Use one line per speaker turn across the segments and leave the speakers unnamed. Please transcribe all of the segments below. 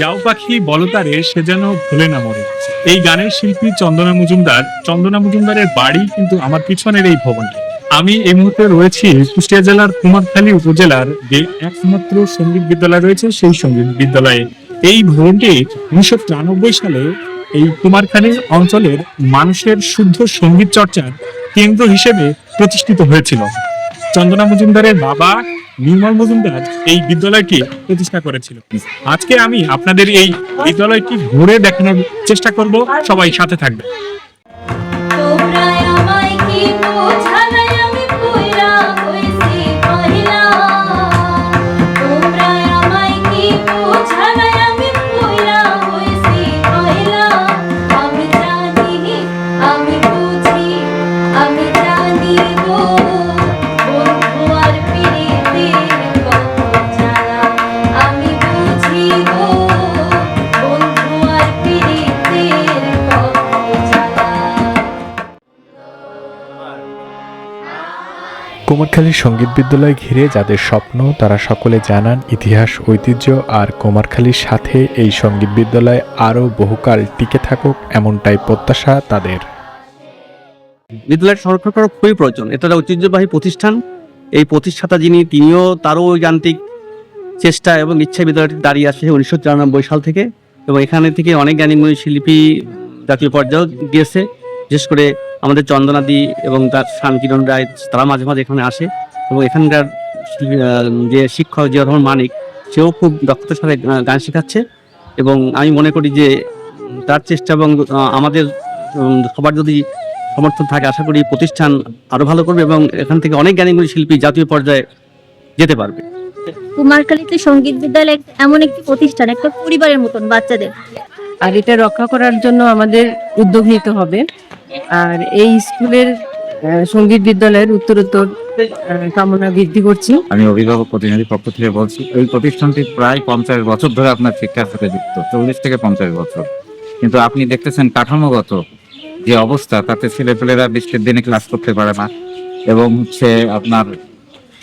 যাও পাখি বলতারে সে যেন ভুলে না মরে। এই গানের শিল্পী চন্দনা মজুমদার, চন্দনা মজুমদারের বাড়ি কিন্তু আমার পিছনের এই ভবনটি। আমি এই মুহূর্তে রয়েছি কুষ্টিয়া জেলার কুমারখালী উপজেলার যে একমাত্র সংগীত বিদ্যালয় রয়েছে সেই সংগীত বিদ্যালয়ে। এই ভবনটি উনিশশো তিরানব্বই সালে এই কুমারখালী অঞ্চলের মানুষের শুদ্ধ সংগীত চর্চার কেন্দ্র হিসেবে প্রতিষ্ঠিত হয়েছিল। চন্দনা মজুমদারের বাবা নির্মল মজুমদার এই বিদ্যালয়টি প্রতিষ্ঠা করেছিল। আজকে আমি আপনাদের এই বিদ্যালয়টি ঘুরে দেখানোর চেষ্টা করব। সবাই সাথে থাকবে
কুমারখালীর সংগীত বিদ্যালয় ঘিরে যাদের স্বপ্ন, তারা সকলে জানান, ইতিহাস, ঐতিহ্য আর কুমারখালীর সাথে এই সংগীত বিদ্যালয় আরও বহুকাল টিকে থাকুক এমনটাই প্রত্যাশা তাদের।
বিদ্যালয়ের সংরক্ষণ করা খুবই প্রয়োজন। এটা ঐতিহ্যবাহী প্রতিষ্ঠান। এই প্রতিষ্ঠাতা যিনি, তিনিও তারও যান্ত্রিক চেষ্টা এবং ইচ্ছায় বিদ্যালয়টি দাঁড়িয়ে আসে উনিশশো তিরানব্বই সাল থেকে। এবং এখানে থেকে অনেক জ্ঞানীগুণী শিল্পী জাতীয় পর্যায়েও গিয়েছে। বিশেষ করে আমাদের চন্দনাদি এবং তার শানকিরণ রায়, তারা মাঝে মাঝে এখানে আসে এবং এখানকার যে শিক্ষক জিয়া রহমান মানিক, সেও খুব দক্ষতার সাথে গান শেখাচ্ছে এবং আমি মনে করি যে তার চেষ্টা এবং আমাদের সবার যদি সমর্থন থাকে, আশা করি প্রতিষ্ঠান আরও ভালো করবে এবং এখান থেকে অনেক জ্ঞানীগুণী শিল্পী জাতীয় পর্যায়ে যেতে পারবে।
কুমারখালীতে সংগীত বিদ্যালয় এমন একটি প্রতিষ্ঠান, একটা পরিবারের মতন বাচ্চাদের।
আর এটা রক্ষা করার জন্য আমাদের উদ্যোগ নিতে হবে। আর এই স্কুলের সংগীত বিদ্যালয়ের উত্তরোত্তর কামনা বৃদ্ধি করছি।
আমি অভিভাবক প্রতিনিধি পক্ষ থেকে বলছি, এই প্রতিষ্ঠানটি প্রায় পঞ্চাশ বছর ধরে আপনার শিক্ষার সাথে যুক্ত, চল্লিশ থেকে পঞ্চাশ বছর। কিন্তু আপনি দেখতেছেন কাঠামোগত যে অবস্থা, তাতে ছেলেপেলেরা বৃষ্টির দিনে ক্লাস করতে পারে না, এবং হচ্ছে আপনার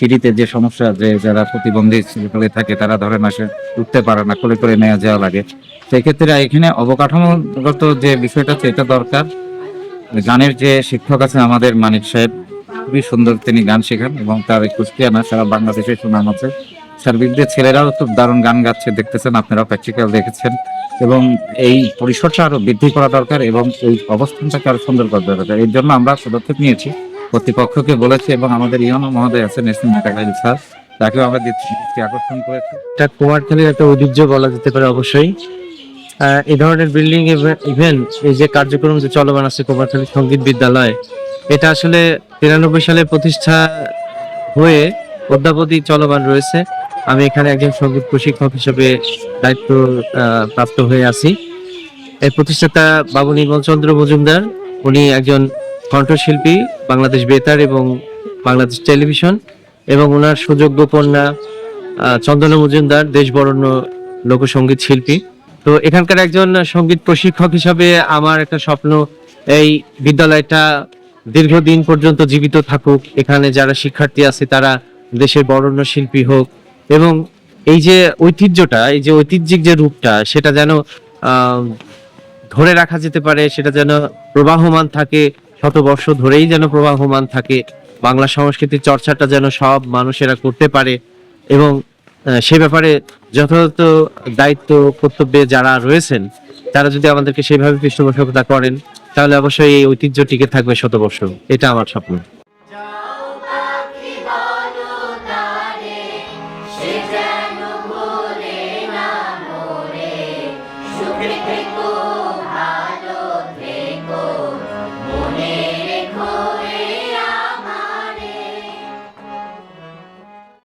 সিঁড়িতে যে সমস্যা যে যারা প্রতিবন্ধী ছেলেপেলে থাকে, তারা ধরেন আসে উঠতে পারে না, কোলে করে নেওয়া যাওয়া লাগে। সেক্ষেত্রে এখানে অবকাঠামোগত যে বিষয়টা এটা দরকার। গানের যে শিক্ষক আছে আমাদের মানিক সাহেব, খুবই সুন্দর তিনি গান শেখান এবং তার এই কুষ্টিয়া না সারা বাংলাদেশে সুনাম আছে। সার্বিক ছেলেরাও খুব দারুণ গান গাচ্ছে, দেখতেছেন আপনারা প্র্যাকটিক্যাল দেখেছেন। এবং এই পরিসরটা আরও বৃদ্ধি করা দরকার এবং এই অবস্থানটাকে আরও সুন্দর করা দরকার। এর জন্য আমরা পদক্ষেপ নিয়েছি। কর্তৃপক্ষকে বলেছি এবং আমাদের ইয়নো মহোদয় আছেন, এস স্যার। তাকেও আমরা দৃষ্টি আকর্ষণ করেছি।
এটা কুমারখালীর একটা ঐতিহ্য বলা যেতে পারে অবশ্যই। এই ধরনের বিল্ডিং ইভেন্ট এই যে কার্যক্রম যে চলমান আছে কুমারখালী সংগীত বিদ্যালয়, এটা আসলে তিরানব্বই সালে প্রতিষ্ঠা হয়ে অদ্যাবধি চলমান রয়েছে। আমি এখানে একজন সংগীত প্রশিক্ষক হিসেবে দায়িত্ব প্রাপ্ত হয়ে আছি। এই প্রতিষ্ঠাতা বাবু নির্মল চন্দ্র মজুমদার, উনি একজন কণ্ঠশিল্পী, বাংলাদেশ বেতার এবং বাংলাদেশ টেলিভিশন এবং ওনার সুযোগ্য কন্যা চন্দনা মজুমদার দেশ বরণ্য লোকসঙ্গীত শিল্পী। তো এখানকার একজন সংগীত প্রশিক্ষক হিসাবে আমার একটা স্বপ্ন, এই বিদ্যালয়টা দীর্ঘদিন পর্যন্ত জীবিত থাকুক। এখানে যারা শিক্ষার্থী আছে, তারা দেশের বরণ্য শিল্পী হোক এবং এই যে ঐতিহ্যটা, এই যে ঐতিহ্যিক যে রূপটা, সেটা যেন ধরে রাখা যেতে পারে, সেটা যেন প্রবাহমান থাকে শত বর্ষ ধরেই যেন প্রবাহমান থাকে। বাংলা সংস্কৃতির চর্চাটা যেন সব মানুষেরা করতে পারে এবং সে ব্যাপারে যথাযথ দায়িত্ব কর্তব্যে যারা রয়েছেন, তারা যদি আমাদেরকে সেইভাবে পৃষ্ঠপোষকতা করেন, তাহলে অবশ্যই এই ঐতিহ্য টিকে থাকবে শতবর্ষ। এটা আমার স্বপ্ন।
যাও